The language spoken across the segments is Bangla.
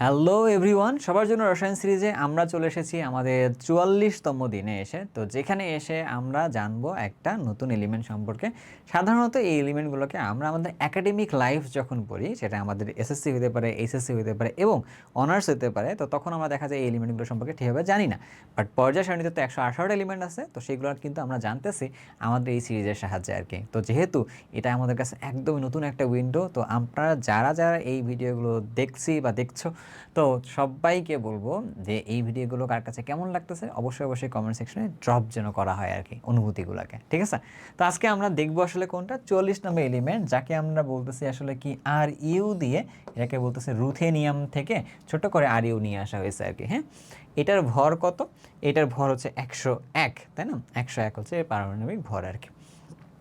হ্যালো এভরিওয়ান সবার জন্য রসায়ন সিরিজে আমরা চলে এসেছি আমাদের চুয়াল্লিশতম দিনে এসে। তো যেখানে এসে আমরা জানব একটা নতুন এলিমেন্ট সম্পর্কে। সাধারণত এই এলিমেন্টগুলোকে আমরা আমাদের একাডেমিক লাইফ যখন পড়ি, সেটা আমাদের এসএসসি হতে পারে এইচএসসি হতে পারে এবং অনার্স হতে পারে, তো তখন আমরা দেখা যায় এই এলিমেন্টগুলো সম্পর্কে ঠিকভাবে জানি না। বাট পর্যায় সারণীতে তো একশো আঠারোটা এলিমেন্ট আছে, তো সেগুলো কিন্তু আমরা জানতেছি আমাদের এই সিরিজের সাহায্যে আর কি। তো যেহেতু এটা আমাদের কাছে একদমই নতুন একটা উইন্ডো তো আপনারা যারা যারা এই ভিডিওগুলো দেখছি বা দেখছ তো সবাইকে বলব যে এই ভিডিওগুলো কার কাছে কেমন লাগতেছে, অবশ্যই অবশ্যই কমেন্ট সেকশনে ড্রপ যেন করা হয় আর কি অনুভূতিগুলোকে, ঠিক আছে? তো আজকে আমরা দেখব আসলে কোনটা? চল্লিশ নম্বর এলিমেন্ট যাকে আমরা বলতেছি আসলে কি আর ইউ দিয়ে, এটাকে বলতেছে রুথেনিয়াম থেকে ছোট করে আর ইউ নিয়ে আসা হয়েছে আর কি হ্যাঁ? এটার ভর কত? এটার ভর হচ্ছে একশো এক, তাই না? একশো এক হচ্ছে পারমাণবিক ভর আর কি।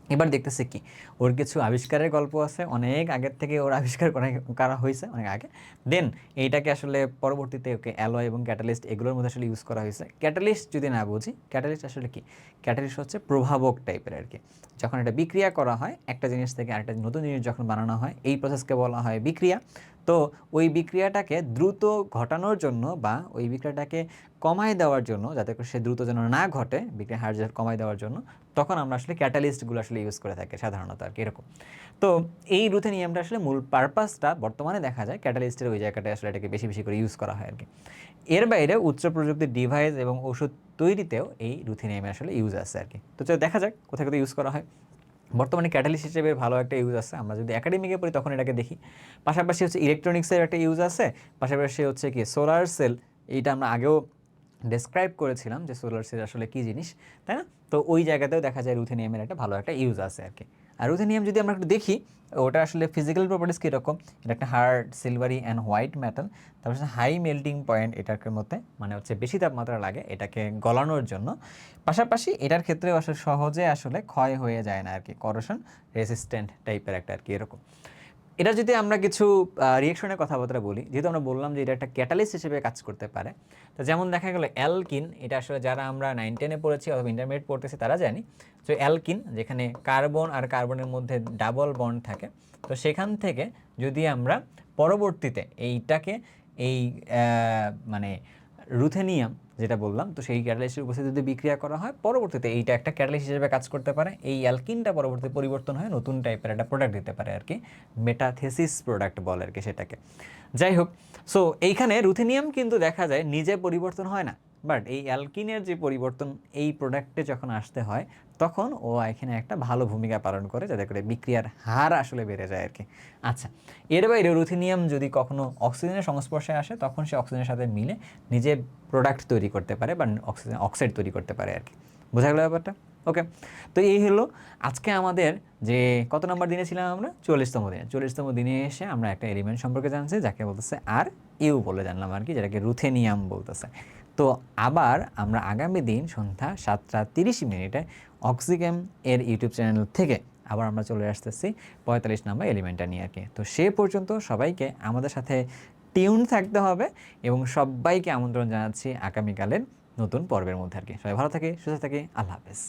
এবার দেখতেছে কি, ওর কিছু আবিষ্কারের গল্প আছে, অনেক আগের থেকে ওর আবিষ্কার করা করা হয়েছে অনেক আগে। দেন এইটাকে আসলে পরবর্তীতে ওকে অ্যালয় এবং ক্যাটালিস্ট এগুলোর মধ্যে আসলে ইউজ করা হয়েছে। ক্যাটালিস্ট যদি না বুঝি ক্যাটালিস্ট আসলে কি? ক্যাটালিস্ট হচ্ছে প্রভাবক টাইপের আর কি। যখন এটা বিক্রিয়া করা হয়, একটা জিনিস থেকে আরেকটা নতুন জিনিস যখন বানানো হয়, এই প্রসেসকে বলা হয় বিক্রিয়া। তো ওই বিক্রিয়াটাকে দ্রুত ঘটানোর জন্য বা ওই বিক্রিয়াটাকে কমায় দেওয়ার জন্য, যাতে করে সে দ্রুত যেন না ঘটে বিক্রিয়া হার কমায় দেওয়ার জন্য, তখন আমরা আসলে ক্যাটালিস্টগুলো আসলে ইউজ করে থাকি সাধারণত আর কি এরকম। তো এই রুথেনিয়ামটা আসলে মূল পারপাসটা বর্তমানে দেখা যায় ক্যাটালিস্টের ওই জায়গাটায় আসলে এটাকে বেশি বেশি করে ইউজ করা হয় আর কি। এর বাইরে উচ্চ প্রযুক্তির ডিভাইস এবং ওষুধ তৈরিতেও এই রুথেনিয়ামের আসলে ইউজ আছে আর কি। তো চলো দেখা যাক কোথায় কোথায় ইউজ করা হয়। বর্তমানে ক্যাটালিস্ট হিসেবে ভালো একটা ইউজ আছে। আমরা যদি একাডেমিকে পড়ি, তখন এটাকে দেখি। পাশাপাশি হচ্ছে ইলেকট্রনিক্সের একটা ইউজ আছে। পাশাপাশি হচ্ছে কি সোলার সেল এইটা আমরা আগেও ডেসক্রাইব করেছিলাম যে সোলার সেল আসলে কী জিনিস, তাই না? তো ওই জায়গাতেও দেখা যায় রুথেনিয়ামের একটা ভালো একটা ইউজ আছে আর কি। আর রুথেনিয়াম যদি আমরা একটু দেখি, ওটা আসলে ফিজিক্যাল প্রপার্টিস কীরকম? এটা একটা hard silvery and white metal তারপর হাই মেল্টিং পয়েন্ট এটার মধ্যে মানে হচ্ছে বেশি তাপমাত্রা লাগে, এটাকে গলানোর জন্য। পাশাপাশি এটার ক্ষেত্রে আসলে সহজে আসলে ক্ষয় হয়ে যায় না আর কি করোশন রেসিস্ট্যান্ট টাইপের একটা আর কি এরকম। এটা যদি আমরা কিছু রিয়েকশনের কথাবার্তা বলি, যেহেতু আমরা বললাম যে এটা একটা ক্যাটালিস্ট হিসেবে কাজ করতে পারে, তো যেমন দেখা গেলো অ্যালকিন, এটা আসলে যারা আমরা নাইন টেনে পড়েছি অথবা ইন্টারমিডিয়েট পড়তেছি তারা জানি, তো অ্যালকিন, যেখানে কার্বন আর কার্বনের মধ্যে ডাবল বন্ড থাকে, তো সেখান থেকে যদি আমরা পরবর্তীতে এইটাকে, এই মানে রুথেনিয়াম যেটা বললাম, তো সেই ক্যাটালাইসের উপস্থিতি যদি বিক্রিয়া করা হয়, পরবর্তীতে এইটা একটা ক্যাটালাইস হিসেবে কাজ করতে পারে। এই অ্যালকিনটা পরবর্তী পরিবর্তন হয় নতুন টাইপের একটা প্রোডাক্ট দিতে পারে আর কি মেটাথেসিস প্রোডাক্ট বলে আর কি সেটাকে। যাই হোক সো এইখানে রুথিনিয়াম কিন্তু দেখা যায় নিজে পরিবর্তন হয় না। বাট এই অ্যালকিনের যে পরিবর্তন, এই প্রোডাক্টে যখন আসতে হয়, তখন ও এখানে একটা ভালো ভূমিকা পালন করে, যাতে করে বিক্রিয়ার হার আসলে বেড়ে যায় আর কি আচ্ছা এর বাইরে রুথিনিয়াম যদি কখনো অক্সিজেনের সংস্পর্শে আসে, তখন সে অক্সিজেনের সাথে মিলে নিজে প্রোডাক্ট তৈরি করতে পারে, বা অক্সিজেন অক্সাইড তৈরি করতে পারে আর কি বোঝা গেল ব্যাপারটা? ওকে তো এই হলো আজকে আমাদের যে কত নম্বর দিনে ছিলাম আমরা? চল্লিশতম দিনে। চল্লিশতম দিনে এসে আমরা একটা এলিমেন্ট সম্পর্কে জানছি, যাকে বলতেছে আর ইউ বলে জানলাম আর কি, যেটাকে রুথেনিয়াম বলতেছে। তো আবার আমরা আগামী দিন সন্ধ্যা সাতটা তিরিশ মিনিটে অক্সিগেম এর ইউটিউব চ্যানেল থেকে আবার আমরা চলে আসতেছি পঁয়তাল্লিশ নম্বর এলিমেন্টটা নিয়ে আর কি। তো সে পর্যন্ত সবাইকে আমাদের সাথে টিউন থাকতে হবে এবং সবাইকে আমন্ত্রণ জানাচ্ছি আগামীকালের নতুন পর্বের মধ্যে আর কি। সবাই ভালো থাকে, সুস্থ থাকে, আল্লাহ হাফেজ।